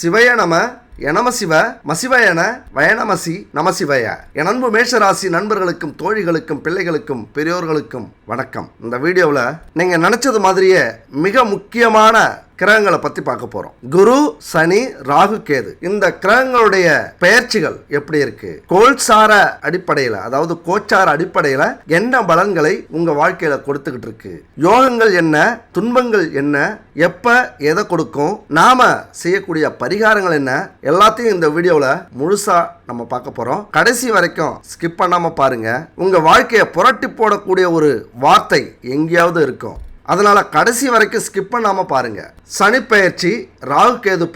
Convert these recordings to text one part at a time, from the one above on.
சிவய நம எனமசிவ மசிவயன வயனமசி நமசிவய என் அன்பு மேஷராசி நண்பர்களுக்கும் தோழிகளுக்கும் பிள்ளைகளுக்கும் பெரியோர்களுக்கும் வணக்கம். இந்த வீடியோவில் நீங்கள் நினச்சது மாதிரியே மிக முக்கியமான கிரகங்களை பற்றி பார்க்க போகிறோம் குரு சனி ராகு கேது. இந்த கிரகங்களுடைய பெயர்ச்சிகள் எப்படி இருக்கு? கோல்சார அடிப்படையில் அதாவது கோச்சார அடிப்படையில் என்ன பலன்களை உங்கள் வாழ்க்கையில் கொடுத்துக்கிட்டு இருக்கு? யோகங்கள் என்ன? துன்பங்கள் என்ன? எப்போ எதை கொடுக்கும்? நாம் செய்யக்கூடிய பரிகாரங்கள் என்ன? எல்லாத்தையும் இந்த வீடியோவில் முழுசாக நம்ம பார்க்க போகிறோம் கடைசி வரைக்கும் ஸ்கிப் பண்ணாமல் பாருங்கள் உங்கள் வாழ்க்கையை புரட்டி போடக்கூடிய ஒரு வார்த்தை எங்கேயாவது இருக்கும். அதனால் கடைசி வரைக்கும் ஸ்கிப் பண்ணாமல் பாருங்கள் சனி பயிற்சி ராகு கேது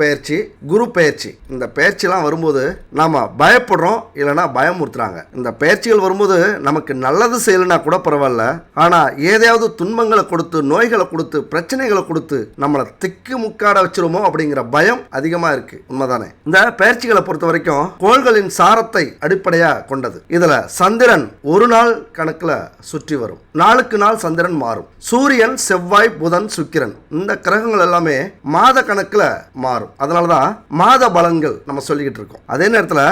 குரு பயிற்சி இந்த பெயர்ச்சிலாம் வரும்போது நாம் பயப்படுறோம் இல்லைன்னா பயமுறுத்துறாங்க. இந்த பயிற்சிகள் வரும்போது நமக்கு நல்லது செய்யலைன்னா கூட பரவாயில்ல. ஆனால் ஏதையாவது துன்பங்களை கொடுத்து நோய்களை கொடுத்து பிரச்சனைகளை கொடுத்து நம்மளை திக்கு முக்காட வச்சிருமோ அப்படிங்கிற பயம் அதிகமாக இருக்குது உண்மைதானே? இந்த பயிற்சிகளை பொறுத்த வரைக்கும் கோள்களின் சாரத்தை அடிப்படையாக கொண்டது. இதில் சந்திரன் ஒரு நாள் கணக்கில் சுற்றி வரும். நாளுக்கு நாள் சந்திரன் மாறும். சூரியன் செவ்வாய் புதன் சுக்கிரன். இந்த கிரகங்கள் எல்லாமே மாத கணக்கில் மாறும். அதனாலதான் மாத பலன்கள் நம்ம சொல்லிக்கிட்டு இருக்கோம். அதே நேரத்தில்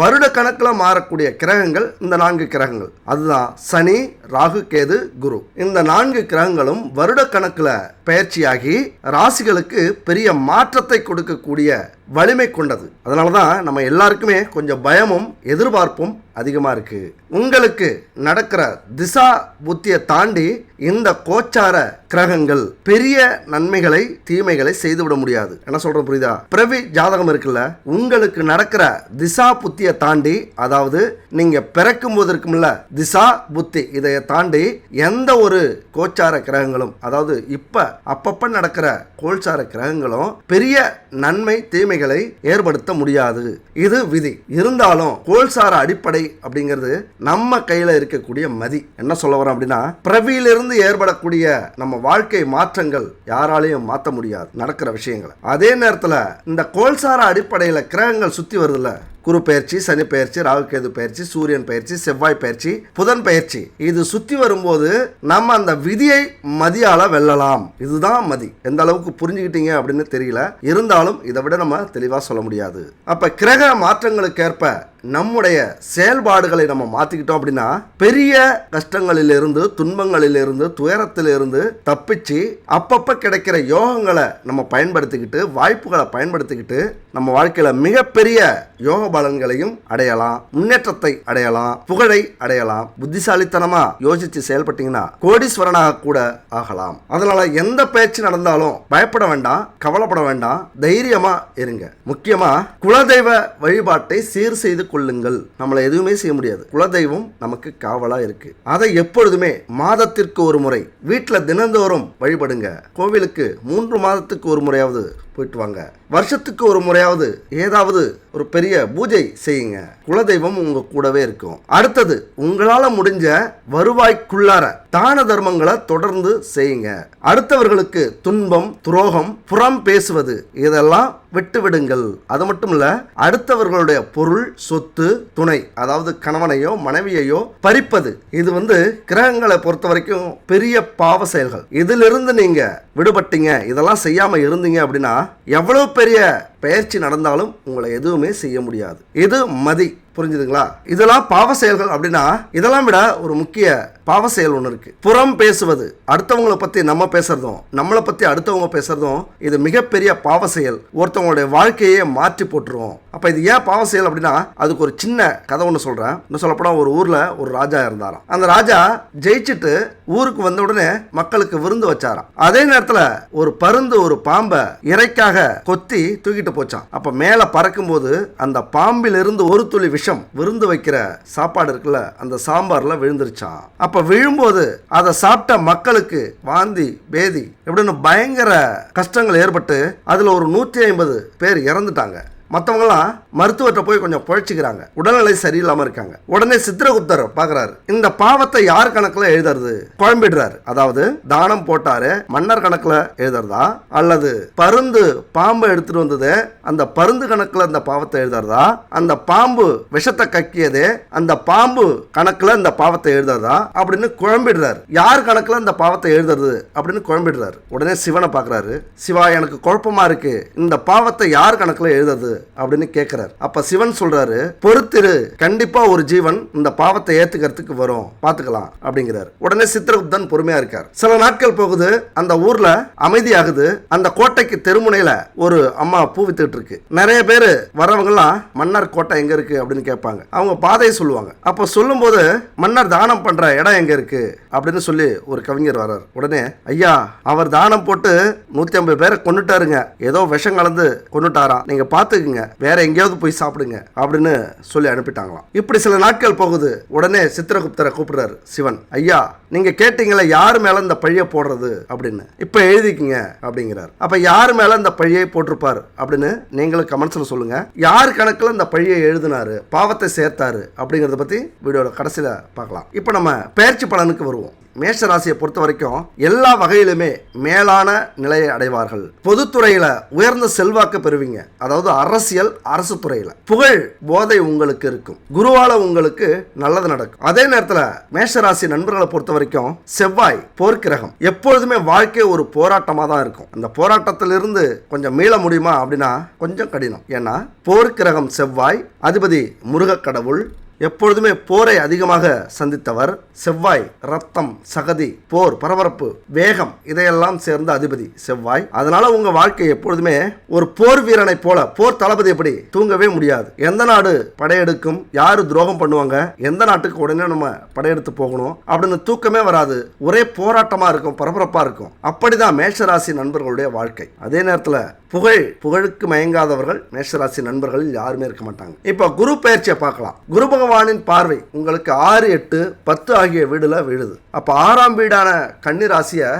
வருட கணக்கில் மாறக்கூடிய கிரகங்கள் இந்த நான்கு கிரகங்கள். அதுதான் சனி ராகு கேது குரு. இந்த நான்கு கிரகங்களும் வருட கணக்கில் பயிற்சியாகி ராசிகளுக்கு பெரிய மாற்றத்தை கொடுக்கக்கூடிய வலிமை கொண்டது. அதனால தான் நம்ம எல்லாருக்குமே கொஞ்சம் பயமும் எதிர்பார்ப்பும் அதிகமாக இருக்கு. உங்களுக்கு நடக்கிற திசா புத்தியை தாண்டி இந்த கோச்சார கிரகங்கள் பெரிய நன்மைகளை தீமைகளை செய்துவிட முடியாது. என்ன சொல்றது புரியுதா? பிறவி ஜாதகம் இருக்குல்ல உங்களுக்கு நடக்கிற திசா புத்தியை தாண்டி அதாவது நீங்கள் பிறக்கும் போது இருக்கும்ல திசா புத்தி இதை தாண்டி எந்த ஒரு கோச்சார கிரகங்களும் அதாவது இப்போ அப்பப்போ நடக்கிற கோல்சார கிரகங்களும் பெரிய நன்மை தீமை நிலைமைகளை ஏற்படுத்த முடியாது. இது விதி. இருந்தாலும் கோல்சார அடிப்படை அப்படிங்கிறது நம்ம கையில் இருக்கக்கூடிய மதி. என்ன சொல்ல வரோம் அப்படின்னா பிறவியிலிருந்து ஏற்படக்கூடிய நம்ம வாழ்க்கை மாற்றங்கள் யாராலையும் மாற்ற முடியாது நடக்கிற விஷயங்களை. அதே நேரத்தில் இந்த கோல்சார அடிப்படையில் கிரகங்கள் சுற்றி வருதுல்ல குரு பயிற்சி சனி பயிற்சி ராகுகேது பயிற்சி சூரியன் பயிற்சி செவ்வாய் பயிற்சி புதன் பயிற்சி. இது சுத்தி வரும்போது நம்ம அந்த விதியை மதியால வெல்லலாம். இதுதான் மதி. எந்த அளவுக்கு புரிஞ்சுக்கிட்டீங்க அப்படின்னு தெரியல. இருந்தாலும் இதை விட நம்ம தெளிவா சொல்ல முடியாது. அப்ப கிரக மாற்றங்களுக்கு ஏற்ப நம்முடைய செயல்பாடுகளை நம்ம மாத்திக்கிட்டோம் அப்படின்னா பெரிய கஷ்டங்களிலிருந்து துன்பங்களிலிருந்து துயரத்திலிருந்து தப்பிச்சு அப்பப்ப கிடைக்கிற யோகங்களை நம்ம பயன்படுத்திக்கிட்டு வாய்ப்புகளை பயன்படுத்திக்கிட்டு நம்ம வாழ்க்கையில மிகப்பெரிய யோக பலன்களையும் அடையலாம் முன்னேற்றத்தை அடையலாம் புகழை அடையலாம். புத்திசாலித்தனமா யோசிச்சு செயல்பட்டீங்கன்னா கோடீஸ்வரனாக கூட ஆகலாம். அதனால எந்த பேச்சு நடந்தாலும் பயப்பட வேண்டாம் கவலைப்பட வேண்டாம் தைரியமா இருங்க. முக்கியமா குலதெய்வ வழிபாட்டை சீர் செய்து கொள்ளுங்கள். நம்மளை எதுவுமே செய்ய முடியாது. குலதெய்வம் நமக்கு காவலா இருக்கு. அதை எப்பொழுதுமே மாதத்திற்கு ஒரு முறை வீட்டில் தினந்தோறும் வழிபடுங்க. கோவிலுக்கு மூன்று மாதத்துக்கு ஒரு முறையாவது போயிட்டு வாங்க வருஷத்துக்கு ஒரு முறையாவது ஏதாவது ஒரு பெரிய பூஜை செய்யுங்க. குலதெய்வம் உங்க கூடவே இருக்கும். அடுத்தது உங்களால முடிஞ்ச வருவாய்க்குள்ளார தான தர்மங்களை தொடர்ந்து செய்யுங்க. அடுத்தவர்களுக்கு துன்பம் துரோகம் புறம் பேசுவது இதெல்லாம் விட்டு விடுங்கள். அது மட்டும் இல்ல அடுத்தவர்களுடைய பொருள் சொத்து துணை அதாவது கணவனையோ மனைவியையோ பறிப்பது இது வந்து கிரகங்களை பொறுத்த வரைக்கும் பெரிய பாவ செயல்கள். இதிலிருந்து நீங்க விடுபட்டீங்க இதெல்லாம் செய்யாம இருந்தீங்க அப்படின்னா எவ்வளவு பெரிய பயிற்சி நடந்தாலும் உங்களை எதுவுமே செய்ய முடியாது. இது மதி. புரிஞ்சுதுங்களா? இதெல்லாம் பாவ செயல்கள் அப்படின்னா இதெல்லாம் விட ஒரு முக்கிய பாவ செயல் ஒன்று இருக்கு. புறம் பேசுவது. அடுத்தவங்களை பத்தி நம்ம பேசுறதும் நம்மளை பத்தி அடுத்தவங்க பேசுறதும் இது மிகப்பெரிய பாவ செயல். ஒருத்தவங்களுடைய வாழ்க்கையே மாற்றி போட்டுருவோம் அப்ப இது ஏன் பாவ செயல் அப்படின்னா அதுக்கு ஒரு சின்ன கதை ஒன்று சொல்றேன். இன்னும் சொல்லப்போனா ஒரு ஊர்ல ஒரு ராஜா இருந்தாராம். அந்த ராஜா ஜெயிச்சுட்டு ஊருக்கு வந்த உடனே மக்களுக்கு விருந்து வச்சாராம். அதே நேரத்துல ஒரு பருந்து ஒரு பாம்பை இறைக்காக கொத்தி தூக்கிட்டு போச்சான் அப்ப மேல பறக்கும்போது அந்த பாம்பிலிருந்து ஒரு துளி விஷம் விருந்து வைக்கிற சாப்பாடு இருக்குல்ல அந்த சாம்பார்ல விழுந்துருச்சான் அப்ப விழும்போது அதை சாப்பிட்ட மக்களுக்கு வாந்தி பேதி எப்படின்னு பயங்கர கஷ்டங்கள் ஏற்பட்டு அதுல ஒரு நூற்றி ஐம்பது பேர் இறந்துட்டாங்க. மற்றவங்களாம் மருத்துவர்கிட்ட போய் கொஞ்சம் புழைச்சிக்கிறாங்க. உடல்நிலை சரியில்லாமல் இருக்காங்க. உடனே சித்திரகுப்தர் பார்க்குறாரு. இந்த பாவத்தை யார் கணக்கில் எழுதுறது? குழம்பிடுறாரு. அதாவது தானம் போட்டாரு மன்னர் கணக்கில் எழுதுறதா? அல்லது பருந்து பாம்பு எடுத்துட்டு வந்தது அந்த பருந்து கணக்கில் அந்த பாவத்தை எழுதுறதா? அந்த பாம்பு விஷத்தை கக்கியது அந்த பாம்பு கணக்கில் இந்த பாவத்தை எழுதுறதா? அப்படின்னு குழம்பிடுறாரு. யார் கணக்கில் இந்த பாவத்தை எழுதுறது? அப்படின்னு குழம்பிடுறாரு. உடனே சிவனை பார்க்குறாரு. சிவா எனக்கு குழப்பமா இருக்கு. இந்த பாவத்தை யார் கணக்கில் எழுதுறது? அப்படின்னு கேட்கிறார் அப்ப சிவன் சொல்றாரு பொறுத்திரு கண்டிப்பா ஒரு ஜீவன் இந்த பாவத்தை ஏத்துக்கிறதுக்கு வரும். பாத்துக்கலாம் அப்படிங்கிறார். உடனே சித்திரகுப்தன் பொறுமையா இருக்கார். சில நாட்கள் போகுது அந்த ஊர்ல அமைதியாகுது. அந்த கோட்டைக்கு தெருமுனையில ஒரு அம்மா பூ வித்துட்டு இருக்கு. நிறைய பேர் வரவங்கலாம் மன்னர் கோட்டை எங்க இருக்கு? அப்படின்னு கேட்பாங்க. அவங்க பாதையை சொல்லுவாங்க. அப்போ சொல்லும்போது மன்னர் தானம் பண்ற இடம் எங்க இருக்கு? அப்படின்னு சொல்லி ஒரு கவிஞர் வர்றார். உடனே ஐயா அவர் தானம் போட்டு நூத்தி ஐம்பது பேரை கொண்டுட்டாருங்க ஏதோ விஷம் கலந்து கொண்டுட்டாராம் நீங்க பாத்துக்குங்க வேற எங்கேயாவது போய் சாப்பிடுங்க அப்படின்னு சொல்லி அனுப்பிட்டாங்களாம். இப்படி சில நாட்கள் போகுது. உடனே சித்திரகுப்தரை கூப்பிடுறாரு சிவன். ஐயா நீங்க கேட்டீங்களா யார் மேல இந்த பழிய போடுறது? அப்படின்னு. இப்ப எழுதிக்கிங்க அப்படிங்கிறார். அப்ப யார் மேல இந்த பழியை போட்டிருப்பார் அப்படின்னு நீங்களும் கமெண்ட்ஸ்ல சொல்லுங்க. யார் கணக்குல இந்த பழியை எழுதினாரு பாவத்தை சேர்த்தாரு அப்படிங்கறத பத்தி வீடியோட கடைசியில பார்க்கலாம். இப்ப நம்ம பயிற்சி பலனுக்கு வருவோம். மேஷ ராசியை பொறுத்த வரைக்கும் எல்லா வகையிலுமே மேலான நிலையை அடைவார்கள். பொதுத்துறையில உயர்ந்த செல்வாக்கு பெறுவீங்க. அதாவது அரசியல் அரசு துறையில. புகழ் போதை உங்களுக்கு இருக்கும். குருவால உங்களுக்கு நல்லது நடக்கும். அதே நேரத்தில் மேஷ ராசி நண்பர்களை பொறுத்த வரைக்கும் செவ்வாய் போர்க்கிரகம் எப்பொழுதுமே வாழ்க்கை ஒரு போராட்டமாக தான் இருக்கும். அந்த போராட்டத்திலிருந்து கொஞ்சம் மீள முடியுமா அப்படின்னா கொஞ்சம் கடினம். ஏன்னா போர்க்கிரகம் செவ்வாய் அதிபதி முருகக் கடவுள் எப்பொழுதுமே போரை அதிகமாக சந்தித்தவர் செவ்வாய் ரத்தம் சகதி போர் பரபரப்பு வேகம் இதையெல்லாம் சேர்ந்த அதிபதி செவ்வாய். அதனால உங்க வாழ்க்கை எப்பொழுதுமே ஒரு போர் வீரனை போல போர் தளபதி எப்படி தூங்கவே முடியாது. எந்த நாடு படையெடுக்கும் யாரு துரோகம் பண்ணுவாங்க எந்த நாட்டுக்கு உடனே நம்ம படையெடுத்து போகணும் அப்படின்னு தூக்கமே வராது. ஒரே போராட்டமா இருக்கும் பரபரப்பா இருக்கும். அப்படிதான் மேஷராசி நண்பர்களுடைய வாழ்க்கை. அதே நேரத்தில் புகழ் புகழுக்கு மயங்காதவர்கள் மேஷராசி நண்பர்கள் யாருமே இருக்க மாட்டாங்க. இப்போ குரு பயிற்சியை பார்க்கலாம். குரு பகவானின் பார்வை உங்களுக்கு ஆறு எட்டு பத்து ஆகிய வீடுல விழுது. அப்போ ஆறாம் வீடான கன்னிராசியை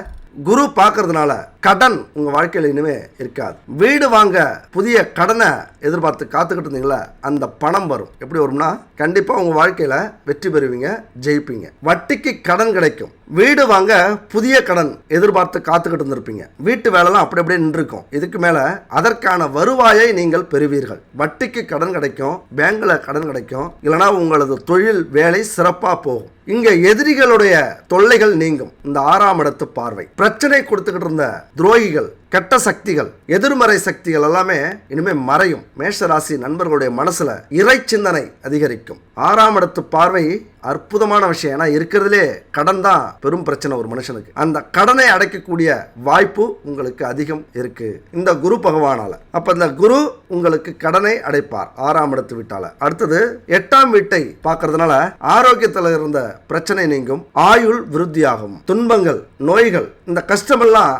குரு பார்க்கறதுனால கடன் உங்கள் வாழ்க்கையில் இனிமே இருக்காது. வீடு வாங்க புதிய கடனை எதிர்பார்த்து காத்துக்கிட்டு இருந்தீங்களா அந்த பணம் வரும். எப்படி வரும்னா கண்டிப்பாக உங்கள் வாழ்க்கையில் வெற்றி பெறுவீங்க ஜெயிப்பீங்க. வட்டிக்கு கடன் கிடைக்கும். வீடு வாங்க புதிய கடன் எதிர்பார்த்து காத்துக்கிட்டு இருந்திருப்பீங்க. வீட்டு வேலைலாம் அப்படி அப்படியே நின்றுருக்கும். இதுக்கு மேலே அதற்கான வருவாயை நீங்கள் பெறுவீர்கள். வட்டிக்கு கடன் கிடைக்கும் பேங்கில் கடன் கிடைக்கும் இல்லைனா உங்களது தொழில் வேலை சிறப்பாக போகும். இங்கே எதிரிகளுடைய தொல்லைகள் நீங்கும். இந்த ஆறாம் இடத்து பார்வை. பிரச்சனை கொடுத்துக்கிட்டு இருந்த துரோகிகள் கெட்ட சக்திகள் எதிர்மறை சக்திகள் எல்லாமே இனிமே மறையும். மேஷ ராசி நண்பர்களுடைய மனசுல இறை சிந்தனை அதிகரிக்கும். ஆறாம் இடத்து பார்வை அற்புதமான விஷயம். ஏன்னா இருக்கிறதுலே கடன் தான் பெரும் பிரச்சனை ஒரு மனுஷனுக்கு. அந்த கடனை அடைக்கக்கூடிய வாய்ப்பு உங்களுக்கு அதிகம் இருக்கு. இந்த குரு பகவானால. அப்ப இந்த குரு உங்களுக்கு கடனை அடைப்பார் ஆறாம் இடத்து வீட்டால. அடுத்தது எட்டாம் வீட்டை பார்க்கறதுனால ஆரோக்கியத்தில் இருந்த பிரச்சனை நீங்கும். ஆயுள் விருத்தியாகும். துன்பங்கள் நோய்கள் இந்த கஷ்டமெல்லாம்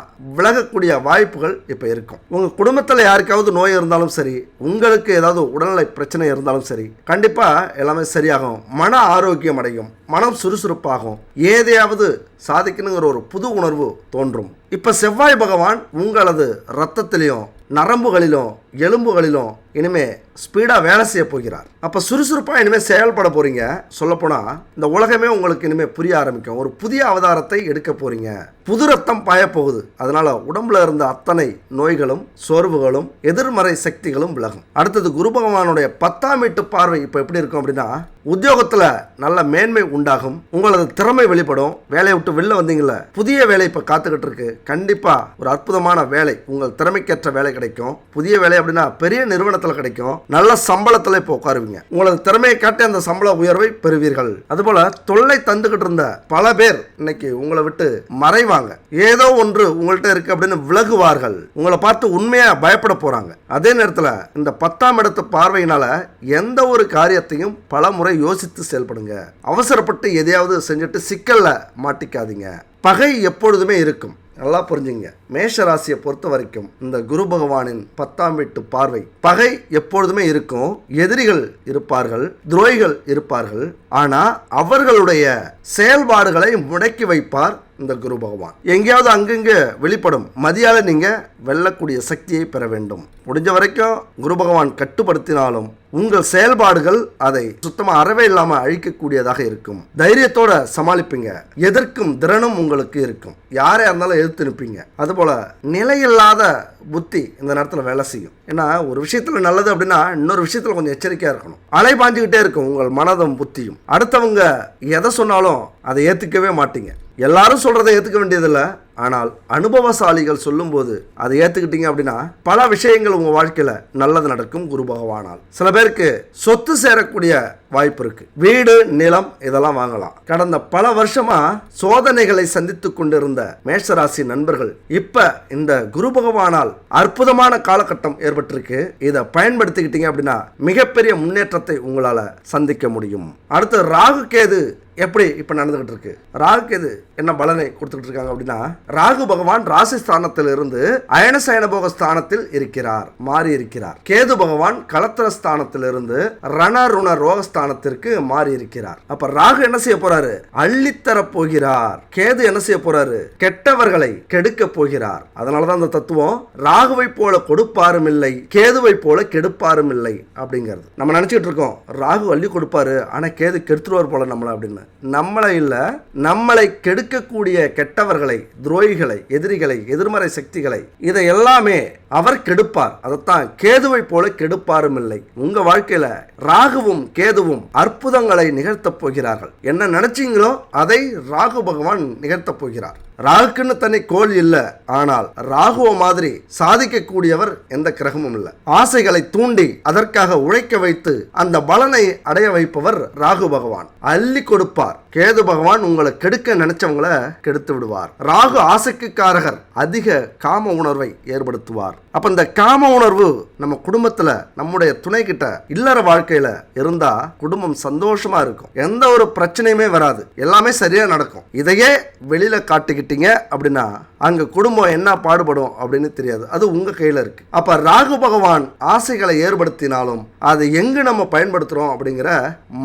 விலகக்கூடிய வாய்ப்புகள் இப்போ இருக்கும். உங்கள் குடும்பத்தில் யாருக்காவது நோய் இருந்தாலும் சரி உங்களுக்கு ஏதாவது உடல்நிலை பிரச்சனை இருந்தாலும் சரி கண்டிப்பாக எல்லாமே சரியாகும். மன ஆரோக்கியம் அடையும். மனம் சுறுசுறுப்பாகும். ஏதையாவது சாதிக்கணுங்கிற ஒரு புது உணர்வு தோன்றும். இப்போ செவ்வாய் பகவான் உங்களது ரத்தத்திலையும் நரம்புகளிலும் எலும்புகளிலும் இனிமே ஸ்பீடாக வேலை செய்ய போகிறார். அப்போ சுறுசுறுப்பாக இனிமே செயல்பட போறீங்க. சொல்லப்போனால் இந்த உலகமே உங்களுக்கு இனிமே புரிய ஆரம்பிக்கும். ஒரு புதிய அவதாரத்தை எடுக்க போறீங்க. புது ரத்தம் பாய போகுது. அதனால உடம்புல இருந்த அத்தனை நோய்களும் சோர்வுகளும் எதிர்மறை சக்திகளும் விலகும். அடுத்தது குரு பகவானுடைய பத்தாம் வீட்டு பார்வை இப்போ எப்படி இருக்கும் அப்படின்னா உத்தியோகத்தில் நல்ல மேன்மை உண்டாகும். உங்களது திறமை வெளிப்படும். வேலையை விட்டு வெளில வந்தீங்கள புதிய வேலை இப்போ காத்துக்கிட்டு இருக்கு. கண்டிப்பாக ஒரு அற்புதமான வேலை உங்கள் திறமைக்கேற்ற வேலை கிடைக்கும். புதிய வேலை அப்படின்னா பெரிய நிறுவனத்தில் கிடைக்கும். நல்ல சம்பளத்தில் இப்போ உட்காருவீங்க. உங்களது திறமையை காட்டி அந்த சம்பள உயர்வை பெறுவீர்கள். அதுபோல தொல்லை தந்துகிட்டு இருந்த பல பேர் இன்னைக்கு உங்களை விட்டு மறைவாங்க. ஏதோ ஒன்று உங்கள்கிட்ட இருக்கு அப்படின்னு விலகுவார்கள். உங்களை பார்த்து உண்மையா பயப்பட போறாங்க. அதே நேரத்தில் இந்த பத்தாம் இடத்து பார்வையினால எந்த ஒரு காரியத்தையும் பல முறை யோசித்து செயல்படுங்க. அவசரப்பட்டு எதையாவது செஞ்சுட்டு சிக்கல்ல மாட்டிக்காதீங்க. பகை எப்பொழுதுமே இருக்கும். நல்லா புரிஞ்சுங்க. மேஷ ராசியை பொறுத்த வரைக்கும் இந்த குரு பகவானின் பத்தாம் வீட்டு பார்வை பகை எப்பொழுதுமே இருக்கும் எதிரிகள் இருப்பார்கள் துரோகிகள் இருப்பார்கள். ஆனா அவர்களுடைய செயல்பாடுகளை முடக்கி வைப்பார் இந்த குரு பகவான். எங்கேயாவது அங்கங்கே வெளிப்படும் மதியால நீங்க வெல்லக்கூடிய சக்தியை பெற வேண்டும். முடிஞ்ச வரைக்கும் குரு பகவான் கட்டுப்படுத்தினாலும் உங்கள் செயல்பாடுகள் அதை சுத்தமாக அறவே இல்லாமல் அழிக்கக்கூடியதாக இருக்கும். தைரியத்தோட சமாளிப்பீங்க. எதற்கும் திறனும் உங்களுக்கு இருக்கும். யாரே இருந்தாலும் எதிர்த்து நிற்பீங்க. அதுபோல் நிலையில்லாத புத்தி இந்த நேரத்தில் வேலை செய்யும். ஏன்னா ஒரு விஷயத்தில் நல்லது அப்படின்னா இன்னொரு விஷயத்தில் கொஞ்சம் எச்சரிக்கையாக இருக்கணும். அலை பாஞ்சிக்கிட்டே இருக்கும் உங்கள் மனதும் புத்தியும். அடுத்தவங்க எதை சொன்னாலும் அதை ஏற்றுக்கவே மாட்டீங்க. எல்லாரும் சொல்கிறத ஏற்றுக்க வேண்டியதில்லை. ஆனால் அனுபவசாலிகள் சொல்லும்போது அதை ஏற்றுக்கிட்டீங்க அப்படின்னா பல விஷயங்கள் உங்கள் வாழ்க்கையில் நல்லது நடக்கும் குரு பகவானால். சில பேருக்கு சொத்து சேரக்கூடிய வாய்ப்பு இருக்கு. வீடு நிலம் இதெல்லாம் வாங்கலாம். கடந்த பல வருஷமா சோதனைகளை சந்தித்து கொண்டிருந்த மேஷராசி நண்பர்கள் இப்ப இந்த குரு பகவானால் அற்புதமான காலகட்டம் ஏற்பட்டிருக்கு. இதை பயன்படுத்திக்கிட்டீங்க அப்படின்னா மிகப்பெரிய முன்னேற்றத்தை உங்களால சந்திக்க முடியும். அடுத்து ராகு கேது எப்படி இப்ப நடந்துகிட்டு இருக்கு? ராகு கேது என்ன பலனை கொடுத்துக்கிட்டு இருக்காங்க அப்படின்னா ராகு பகவான் ராசி ஸ்தானத்தில் இருந்து அயனசயன போக ஸ்தானத்தில் இருக்கிறார் மாறி இருக்கிறார் கேது பகவான் கலத்திர ஸ்தானத்தில் இருந்து ரண ருண ரோக ஸ்தானத்திற்கு மாறி இருக்கிறார் அப்ப ராகு என்ன செய்ய போறாரு? அள்ளித்தர போகிறார். கேது என்ன செய்ய போறாரு? கெட்டவர்களை கெடுக்க போகிறார். அதனாலதான் அந்த தத்துவம் ராகுவை போல கொடுப்பாரும் இல்லை கேதுவை போல கெடுப்பாரும் இல்லை அப்படிங்கிறது. நம்ம நினைச்சிட்டு இருக்கோம் ராகு அள்ளி கொடுப்பாரு ஆனா கேது கெடுத்துருவார் போல நம்மள அப்படின்னு. நம்மளை இல்ல நம்மளை கெடுக்கக்கூடிய கெட்டவர்களை துரோகிகளை எதிரிகளை எதிர்மறை சக்திகளை இதை எல்லாமே அவர் கெடுப்பார். அதைத்தான் கேதுவை போல கெடுப்பாரும் இல்லை. உங்க வாழ்க்கையில ராகுவும் கேதுவும் அற்புதங்களை நிகழ்த்தப் போகிறார்கள். என்ன நினைச்சீங்களோ அதை ராகு பகவான் நிகழ்த்தப் போகிறார். ராகுக்குன்னு தனி கோல் இல்லை. ஆனால் ராகுவ மாதிரி சாதிக்கக்கூடியவர் எந்த கிரகமும் இல்லை. ஆசைகளை தூண்டி அதற்காக உழைக்க வைத்து அந்த பலனை அடைய வைப்பவர் ராகு பகவான். அள்ளி கொடுப்பார். கேது பகவான் உங்களை கெடுக்க நினைச்சவங்கள கெடுத்து விடுவார். ராகு ஆசைக்கு காரகர். அதிக காம உணர்வை ஏற்படுத்துவார். அப்ப இந்த காம உணர்வு நம்ம குடும்பத்துல நம்முடைய துணை கிட்ட இல்லற வாழ்க்கையில இருந்தா குடும்பம் சந்தோஷமா இருக்கும். எந்த ஒரு பிரச்சனையுமே வராது. எல்லாமே சரியா நடக்கும். இதையே வெளியில காட்டிக்கிட்டீங்க அப்படின்னா அங்கே குடும்பம் என்ன பாடுபடும் அப்படின்னு தெரியாது. அது உங்கள் கையில் இருக்குது அப்போ ராகு பகவான் ஆசைகளை ஏற்படுத்தினாலும் அதை எங்கு நம்ம பயன்படுத்துகிறோம் அப்படிங்கிற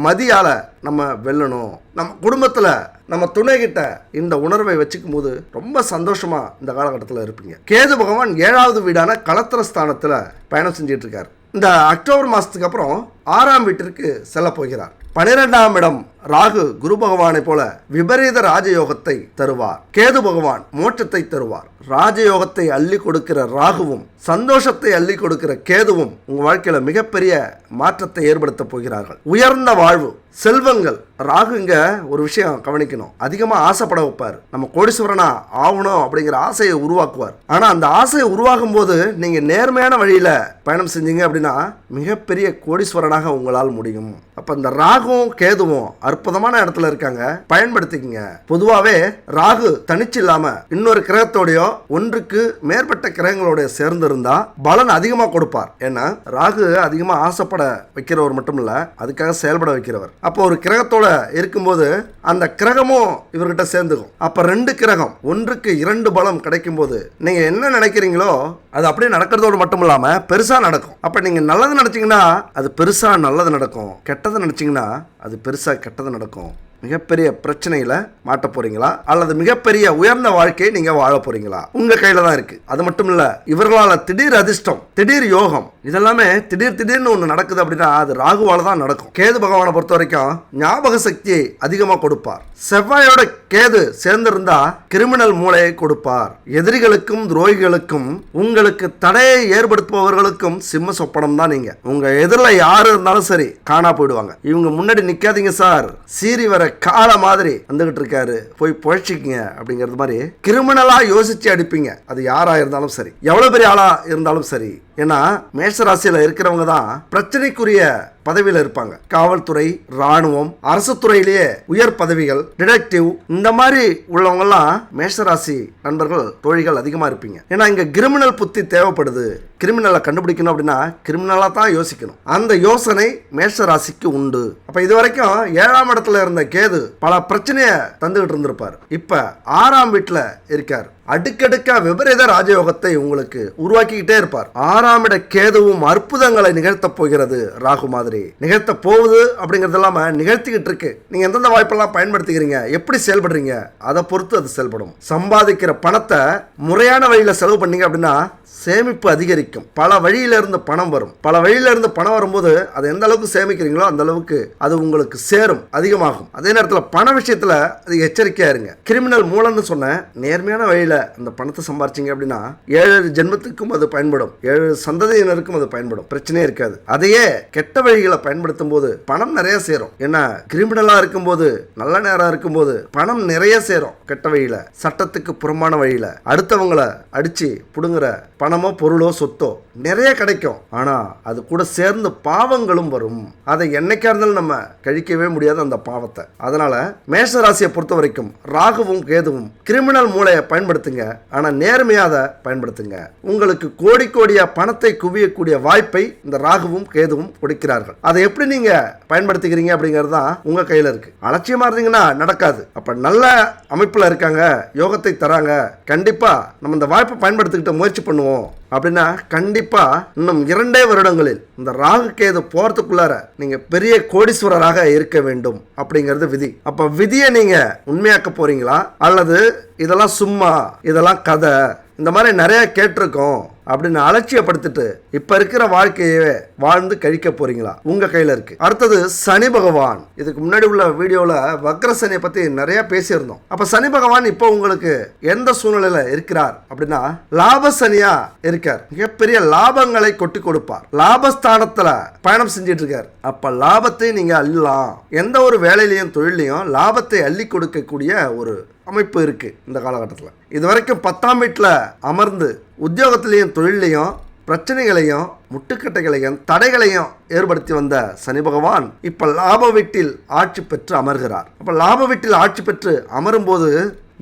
மதியால நம்ம வெல்லணும். நம்ம குடும்பத்தில் நம்ம துணைகிட்ட இந்த உணர்வை வச்சுக்கும் போது ரொம்ப சந்தோஷமாக இந்த காலகட்டத்தில் இருப்பீங்க. கேது பகவான் ஏழாவது வீடான களத்திர ஸ்தானத்தில் பயணம் செஞ்சிட்டு இருக்கார் இந்த அக்டோபர் மாதத்துக்கு அப்புறம் ஆறாம் வீட்டிற்கு செல்ல போகிறார். பனிரெண்டாம் இடம் ராகு குரு பகவானை போல விபரீத ராஜயோகத்தை தருவார். கேது பகவான் மோட்சத்தை தருவார். ராஜயோகத்தை அள்ளி கொடுக்கிற ராகுவும் சந்தோஷத்தை அள்ளி கொடுக்கிற கேதுவும் உங்கள் வாழ்க்கையில் மிகப்பெரிய மாற்றத்தை ஏற்படுத்த போகிறார்கள். உயர்ந்த வாழ்வு செல்வங்கள். ராகுங்க ஒரு விஷயம் கவனிக்கணும். அதிகமாக ஆசைப்பட வைப்பார். நம்ம கோடீஸ்வரனா ஆகணும் அப்படிங்கிற ஆசையை உருவாக்குவார். ஆனால் அந்த ஆசையை உருவாகும் போது நீங்கள் நேர்மையான வழியில் பயணம் செஞ்சீங்க அப்படின்னா மிகப்பெரிய கோடீஸ்வரனாக உங்களால் முடியும். அப்போ இந்த ராகுவும் கேதுவும் அற்புதமான இடத்துல இருக்காங்க. பயன்படுத்திக்கங்க. பொதுவாகவே ராகு தனிச்சு இல்லாம இன்னொரு கிரகத்தோடயோ ஒன்றுக்கு மேற்பட்ட கிரகங்களோட சேர்ந்து இருந்தா பலன் அதிகமா கொடுப்பார். ஏன்னா ராகு அதிகமா ஆசைப்பட வைக்கிறவர் மட்டும் இல்ல அதுக்காக செயல்பட வைக்கிறவர். அப்போ ஒரு கிரகத்தோட இருக்கும்போது அந்த கிரகமும் இவர்கிட்ட சேர்ந்துக்கும். அப்ப ரெண்டு கிரகம் ஒன்றுக்கு இரண்டு பலம் கிடைக்கும் போது நீங்க என்ன நினைக்கிறீங்களோ அது அப்படியே நடக்கிறதோடு மட்டும் இல்லாம பெருசா நடக்கும். அப்ப நீங்க நல்லது நினைச்சீங்கன்னா அது பெருசா நல்லது நடக்கும். கெட்டது நினைச்சீங்கன்னா அது பெருசா கெட்டது நடக்கும். மிகப்பெரிய பிரச்சனையில மாட்ட போறீங்களா? அல்லது மிகப்பெரிய உயர்ந்த வாழ்க்கையை நீங்க வாழ போறீங்களா? உங்க கையில தான் இருக்கு. அது மட்டும் இல்ல இவர்களால திடீர் அதிர்ஷ்டம் திடீர் யோகம் இதெல்லாமே திடீர் திடீர்னு ஒன்று நடக்குது அப்படின்னா அது ராகுவால தான் நடக்கும். கேது பகவானை பொறுத்த வரைக்கும் ஞாபக சக்தியை அதிகமா கொடுப்பார். செவ்வாயோட கேது சேர்ந்திருந்தா கிரிமினல் மூளையை கொடுப்பார். எதிரிகளுக்கும் துரோகிகளுக்கும் உங்களுக்கு தடையை ஏற்படுத்துபவர்களுக்கும் சிம்ம சொப்பனம் தான் நீங்க. உங்க எதிரில் யாரு இருந்தாலும் சரி காணா போயிடுவாங்க. இவங்க முன்னாடி நிக்காதீங்க சார். சீறி வர கால மாதிரி வந்துகிட்டு இருக்காரு. போய் புழைச்சிக்கிங்க அப்படிங்கிறது மாதிரி கிரிமினலா யோசிச்சு அடிப்பீங்க. அது யாரா இருந்தாலும் சரி. எவ்வளவு பெரிய ஆளா இருந்தாலும் சரி. ஏன்னா மேஷராசியில இருக்கிறவங்க தான் பிரச்சனைக்குரிய பதவியில் இருப்பாங்க. காவல்துறை ராணுவம் அரசு துறையிலேயே உயர் பதவிகள் டிடெக்டிவ் இந்த மாதிரி உள்ளவங்கெல்லாம் மேஷராசி நண்பர்கள் தோழிகள் அதிகமாக இருப்பீங்க. ஏன்னா இங்கே கிரிமினல் புத்தி தேவைப்படுது. கிரிமினலை கண்டுபிடிக்கணும் அப்படின்னா கிரிமினலாக தான் யோசிக்கணும். அந்த யோசனை மேஷ ராசிக்கு உண்டு. அப்போ இது வரைக்கும் ஏழாம் இடத்துல இருந்த கேது பல பிரச்சனையை தந்துகிட்டு இருந்திருப்பார். இப்போ ஆறாம் வீட்டில் இருக்கார். அடுக்கடுக்கா விபரீத ராஜயோகத்தை உங்களுக்கு உருவாக்கிக்கிட்டே இருப்பார். ஆறாம் இட கேதுவும் அற்புதங்களை நிகழ்த்த போகிறது ராகு மாதிரி. நிகழ்த்த போகுது அப்படிங்கிறது இல்லாம நிகழ்த்திக்கிட்டு இருக்கு. நீங்க எந்தெந்த வாய்ப்பெல்லாம் பயன்படுத்திக்கிறீங்க? எப்படி செயல்படுறீங்க? அதை பொறுத்து அது செயல்படும். சம்பாதிக்கிற பணத்தை முறையான வழியில செலவு பண்ணீங்க அப்படின்னா சேமிப்பு அதிகரிக்கும். பல வழியில இருந்து பணம் வரும். பல வழியில இருந்து பணம் வரும்போது அதை எந்த அளவுக்கு சேமிக்கிறீங்களோ அந்த அளவுக்கு அது உங்களுக்கு சேரும் அதிகமாகும். அதே நேரத்தில் பண விஷயத்தில் அது எச்சரிக்கையா இருங்க. கிரிமினல் மூலம்னு சொன்ன நேர்மையான வழியில அந்த பணத்தை சம்பாரிச்சிங்க அப்படின்னா ஏழு ஜென்மத்துக்கும் அது பயன்படும். ஏழு சந்ததியினருக்கும் அது பயன்படும். பிரச்சனையே இருக்காது. அதையே கெட்ட வழிகளை பயன்படுத்தும் போது பணம் நிறைய சேரும். ஏன்னா கிரிமினலா இருக்கும்போது நல்ல நேரம் இருக்கும்போது பணம் நிறைய சேரும் கெட்ட வழியில. சட்டத்துக்கு புறம்பான வழியில. அடுத்தவங்களை அடிச்சு புடுங்குற பணமோ பொருளோ சொத்தோ நிறைய கிடைக்கும். ஆனால் அது கூட சேர்ந்து பாவங்களும் வரும். அதை என்னைக்கா இருந்தாலும் நம்ம கழிக்கவே முடியாது அந்த பாவத்தை. அதனால மேஷ ராசியை பொறுத்த வரைக்கும் ராகுவும் கேதுவும் கிரிமினல் மூளையை பயன்படுத்துங்க. ஆனால் நேர்மையாக அதை பயன்படுத்துங்க. உங்களுக்கு கோடி கோடியா பணத்தை குவியக்கூடிய வாய்ப்பை இந்த ராகுவும் கேதுவும் கொடுக்கிறார்கள். அதை எப்படி நீங்க பயன்படுத்திக்கிறீங்க அப்படிங்கிறது தான் உங்க கையில இருக்கு. அலட்சியமா இருந்தீங்கன்னா நடக்காது. அப்ப நல்ல அமைப்புல இருக்காங்க யோகத்தை தராங்க. கண்டிப்பா நம்ம இந்த வாய்ப்பை பயன்படுத்திக்கிட்டு முயற்சி பண்ணுவோம். அப்படின்னா கண்டிப்பா இன்னும் இரண்டே வருடங்களில் இந்த ராகு கேது போறதுக்குள்ளார நீங்க பெரிய கோடீஸ்வரராக இருக்க வேண்டும் அப்படிங்கிறது விதி. அப்ப விதியை நீங்க உண்மையாக்க போறீங்களா? அல்லது இதெல்லாம் சும்மா இதெல்லாம் கதை? இந்த மாதிரி நிறைய கேட்டிருக்கோம். அப்படின்னு அலட்சியப்படுத்திட்டு இப்ப இருக்கிற வாழ்க்கையவே வாழ்ந்து கழிக்க போறீங்களா? உங்க கையில இருக்கு. அடுத்தது சனி பகவான். இதுக்கு முன்னாடி உள்ள வீடியோல வக்ர சனியை பத்தி நிறைய பேசியிருந்தோம். அப்ப சனி பகவான் இப்போ உங்களுக்கு எந்த சூழ்நிலையில இருக்கிறார் அப்படின்னா லாப சனியா இருக்கார். மிகப்பெரிய லாபங்களை கொட்டி கொடுப்பார். லாபஸ்தானத்துல பயணம் செஞ்சிட்டு இருக்கார். அப்ப லாபத்தை நீங்க அள்ளலாம். எந்த ஒரு வேலையிலையும் தொழிலையும் லாபத்தை அள்ளி கொடுக்கக்கூடிய ஒரு அமைப்பு இருக்கு இந்த காலகட்டத்தில். இது வரைக்கும் பத்தாம் வீட்டில் அமர்ந்து உத்தியோகத்திலையும் தொழிலையும் பிரச்சனைகளையும் முட்டுக்கட்டைகளையும் தடைகளையும் ஏற்படுத்தி வந்த சனி பகவான் இப்ப லாப வீட்டில் ஆட்சி பெற்று அமர்கிறார். அப்ப லாப வீட்டில் ஆட்சி பெற்று அமரும்போது